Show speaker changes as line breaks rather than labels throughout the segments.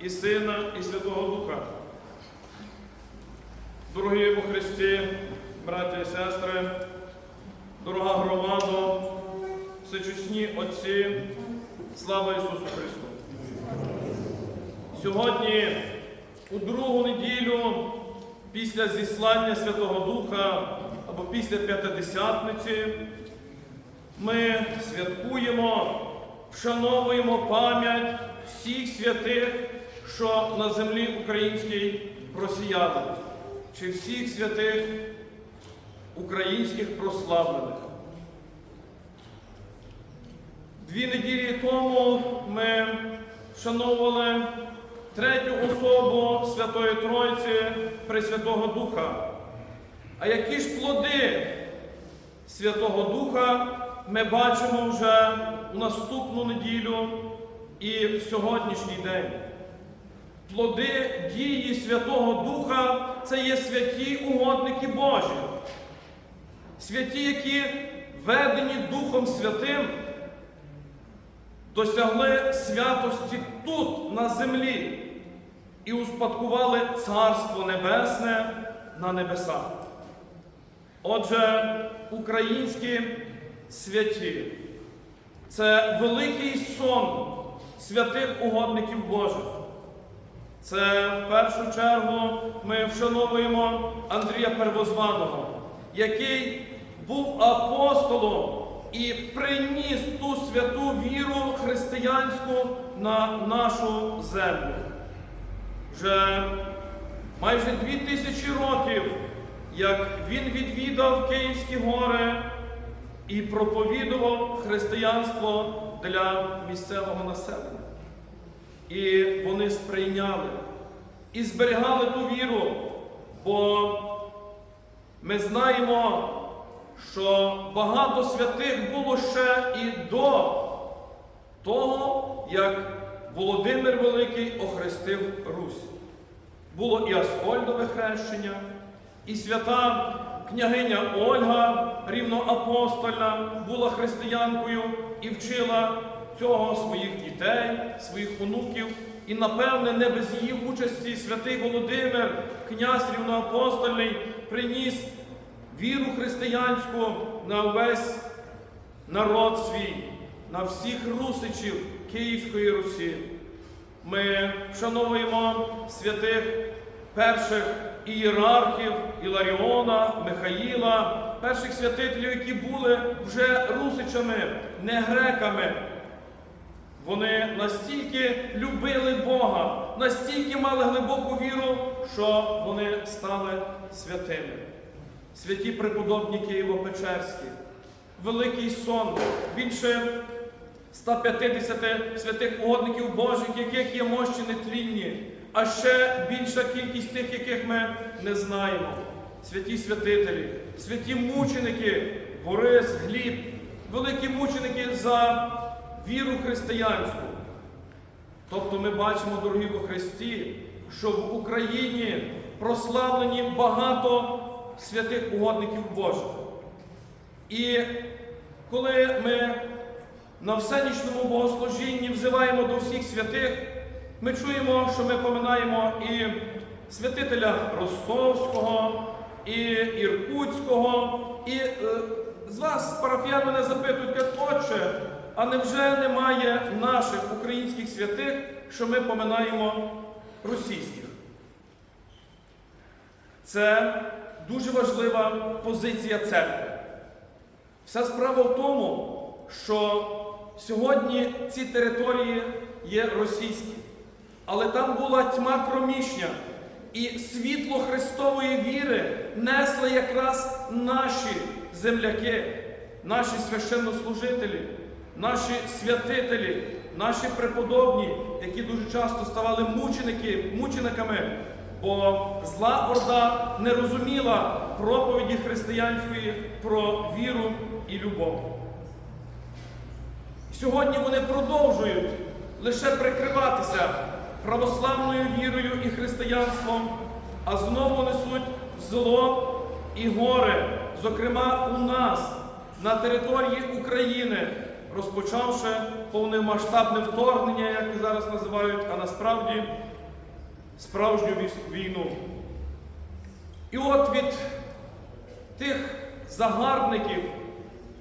і Сина, і Святого Духа. Дорогі у Христі, браті і сестри, дорога громада, всечесні Отці, слава Ісусу Христу! Сьогодні, у другу неділю, після зіслання Святого Духа або після П'ятидесятниці, ми святкуємо, вшановуємо пам'ять всіх святих, що на землі українській просіяли, чи всіх святих українських прославлених. Дві неділі тому ми вшановували третю особу Святої Тройці Пресвятого Духа. А які ж плоди Святого Духа ми бачимо вже у наступну неділю і в сьогоднішній день? Плоди дії Святого Духа це є святі угодники Божі. Святі, які ведені Духом Святим, досягли святості тут, на землі, і успадкували Царство Небесне на небесах. Отже, українські святі це великий сон святих угодників Божих. Це в першу чергу ми вшановуємо Андрія Первозваного, який був апостолом і приніс ту святу віру християнську на нашу землю. Вже майже дві тисячі років, як він відвідав Київські гори і проповідував християнство для місцевого населення. І вони сприйняли і зберігали ту віру, бо ми знаємо, що багато святих було ще і до того, як Володимир Великий охрестив Русь. Було і Аскольдове хрещення, і свята княгиня Ольга, рівноапостольна, була християнкою і вчила цього своїх дітей, своїх онуків. І, напевне, не без її участі святий Володимир, князь рівноапостольний, приніс віру християнську на весь народ свій, на всіх русичів Київської Русі. Ми вшановуємо святих перших ієрархів Іларіона, Михаїла, перших святителів, які були вже русичами, не греками. Вони настільки любили Бога, настільки мали глибоку віру, що вони стали святими. Святі преподобні Києво-Печерські, великий сон, більше 150 святих угодників Божих, яких є мощі нетлінні, а ще більша кількість тих, яких ми не знаємо. Святі святителі, святі мученики, Борис, Гліб, великі мученики за віру християнську. Тобто ми бачимо, дорогі во Христі, що в Україні прославлені багато святих угодників Божих. І коли ми на всенічному богослужінні взиваємо до всіх святих, ми чуємо, що ми поминаємо і святителя Ростовського, і Іркутського, і е, з вас, парафіян, мене запитують, отче, а невже немає наших українських святих, що ми поминаємо російських? Це дуже важлива позиція церкви. Вся справа в тому, що сьогодні ці території є російські, але там була тьма кромішня, і світло Христової віри несли якраз наші земляки, наші священнослужителі, наші святителі, наші преподобні, які дуже часто ставали мученики, мучениками, бо зла орда не розуміла проповіді християнської про віру і любов. Сьогодні вони продовжують лише прикриватися православною вірою і християнством, а знову несуть зло і горе, зокрема у нас, на території України, розпочавши повномасштабне вторгнення, як і зараз називають, а насправді справжню війну. І от від тих загарбників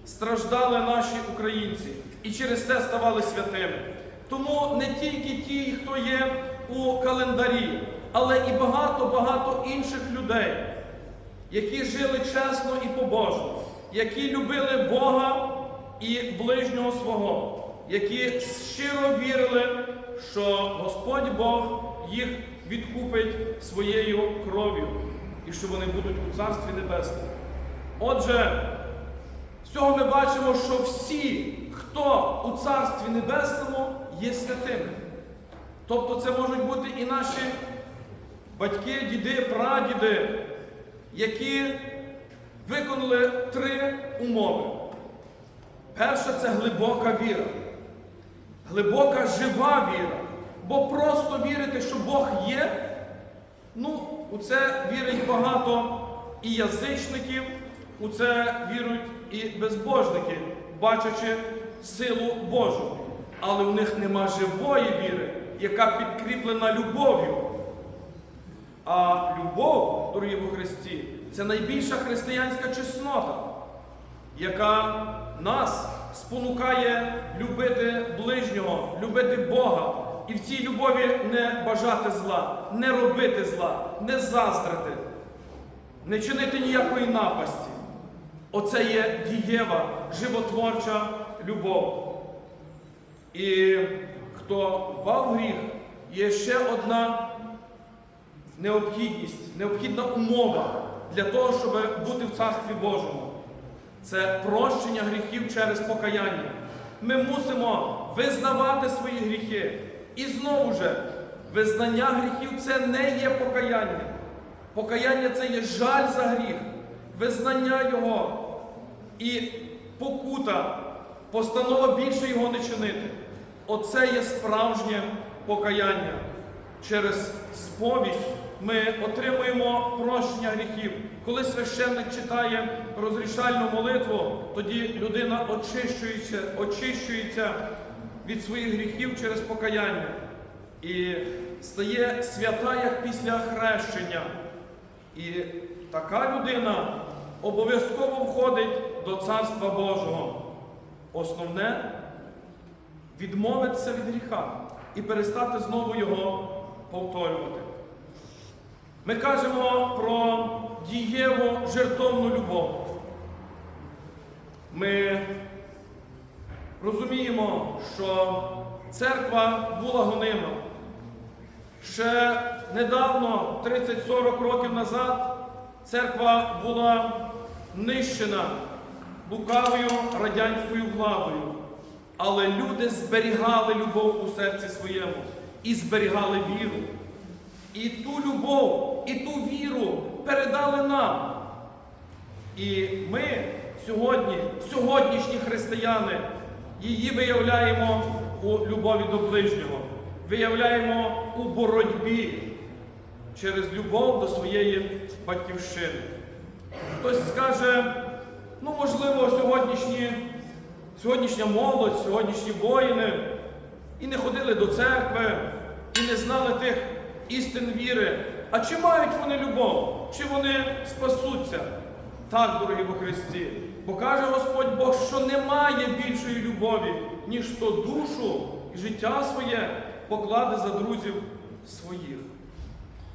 страждали наші українці і через це ставали святими. Тому не тільки ті, хто є у календарі, але і багато-багато інших людей, які жили чесно і побожно, які любили Бога і ближнього свого, які щиро вірили, що Господь Бог їх відкупить своєю кров'ю і що вони будуть у Царстві Небесному. Отже, з цього ми бачимо, що всі, хто у Царстві Небесному, є святими. Тобто це можуть бути і наші батьки, діди, прадіди, які виконали три умови. Перша це глибока віра. Глибока жива віра. Бо просто вірити, що Бог є, ну, у це вірить багато і язичників, у це вірують і безбожники, бачачи силу Божу. Але у них нема живої віри, яка підкріплена любов'ю. А любов, дорогі во Христі, це найбільша християнська чеснота, яка нас спонукає любити ближнього, любити Бога. І в цій любові не бажати зла, не робити зла, не заздрити, не чинити ніякої напасті. Оце є дієва, животворча любов. І хто впав в гріх, є ще одна необхідність, необхідна умова для того, щоб бути в Царстві Божому. Це прощення гріхів через покаяння. Ми мусимо визнавати свої гріхи. І знову ж, визнання гріхів це не є покаяння. Покаяння це є жаль за гріх, визнання його і покута, постанова більше його не чинити. Оце є справжнє покаяння. Через сповідь ми отримуємо прощення гріхів. Коли священник читає розрішальну молитву, тоді людина очищується, очищується від своїх гріхів через покаяння і стає свята, як після хрещення. І така людина обов'язково входить до Царства Божого. Основне відмовитися від гріха і перестати знову його повторювати. Ми кажемо про дієву жертовну любов. Ми розуміємо, що церква була гонима. Ще недавно, 30-40 років назад, церква була нищена лукавою радянською владою. Але люди зберігали любов у серці своєму і зберігали віру. І ту любов, і ту віру передали нам. І ми сьогодні, сьогоднішні християни, її виявляємо у любові до ближнього, виявляємо у боротьбі через любов до своєї батьківщини. Хтось скаже, ну можливо, сьогоднішні, сьогоднішня молодь, сьогоднішні воїни і не ходили до церкви, і не знали тих істин віри. А чи мають вони любов? Чи вони спасуться? Так, дорогі во Христі. Бо каже Господь Бог, що немає більшої любові, ніж хто душу і життя своє покладе за друзів своїх.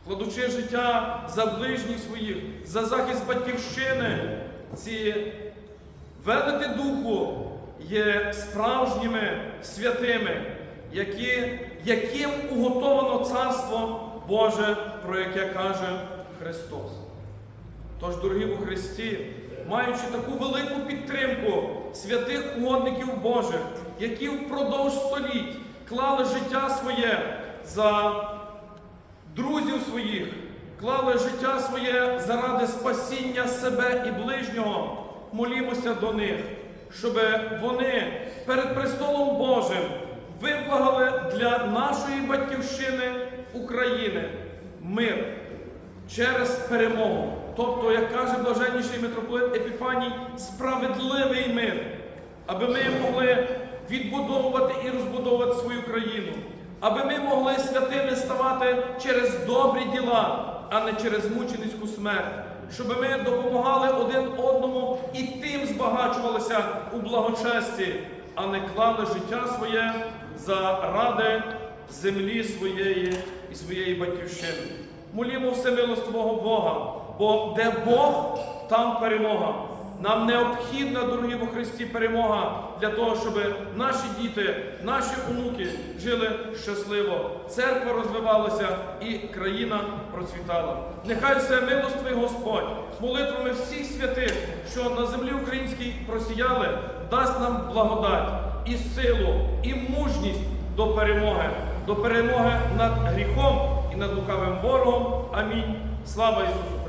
Кладучи життя за ближніх своїх, за захист батьківщини, ці велети духу є справжніми святими, які, яким уготовано Царство Боже, про яке каже Христос. Тож, дорогі у Христі, маючи таку велику підтримку святих угодників Божих, які впродовж століть клали життя своє за друзів своїх, клали життя своє заради спасіння себе і ближнього, молімося до них, щоб вони перед престолом Божим виблагали для нашої батьківщини України мир через перемогу. Тобто, як каже блаженніший митрополит Епіфаній, справедливий мир, аби ми могли відбудовувати і розбудовувати свою країну, аби ми могли святими ставати через добрі діла, а не через мученицьку смерть, щоб ми допомагали один одному і тим збагачувалися у благочесті, а не клали життя своє заради землі своєї і своєї батьківщини. Молімо всемилостивого Бога, бо де Бог, там перемога. Нам необхідна, дорогі во Христі, перемога для того, щоб наші діти, наші онуки жили щасливо, церква розвивалася і країна процвітала. Нехай все милостивий Господь молитвами всіх святих, що на землі українській просіяли, дасть нам благодать і силу, і мужність до перемоги, до перемоги над гріхом і над лукавим ворогом. Амінь. Слава Ісусу!